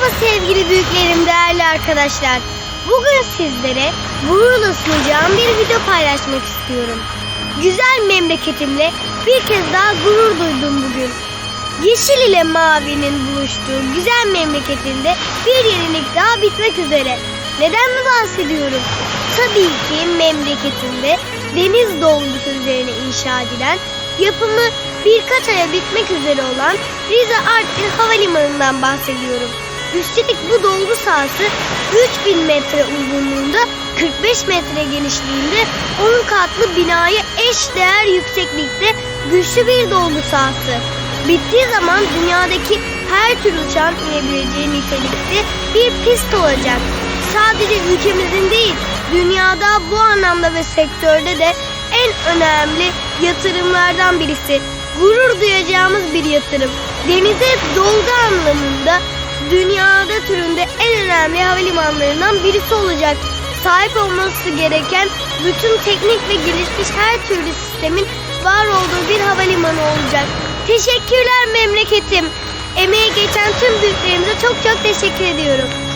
Merhaba sevgili büyüklerim, değerli arkadaşlar. Bugün sizlere gururla sunacağım bir video paylaşmak istiyorum. Güzel memleketimle bir kez daha gurur duydum bugün. Yeşil ile mavinin buluştuğu güzel memleketinde bir yenilik daha bitmek üzere. Neden mi bahsediyorum? Tabii ki memleketinde deniz dolgusu üzerine inşa edilen yapımı birkaç aya bitmek üzere olan Rize Artvin Havalimanı'ndan bahsediyorum. Üstelik bu dolgu sahası 3000 metre uzunluğunda 45 metre genişliğinde 10 katlı binaya eş değer yükseklikte güçlü bir dolgu sahası. Bittiği zaman dünyadaki her tür uçağın inebileceği nitelikte bir pist olacak. Sadece ülkemizin değil, dünyada bu anlamda ve sektörde de en önemli yatırımlardan birisi. Gurur duyacağımız bir yatırım. Denize anlamında dünyada türünde en önemli havalimanlarından birisi olacak. Sahip olması gereken bütün teknik ve gelişmiş her türlü sistemin var olduğu bir havalimanı olacak. Teşekkürler memleketim. Emeği geçen tüm büyüklerimize çok çok teşekkür ediyorum.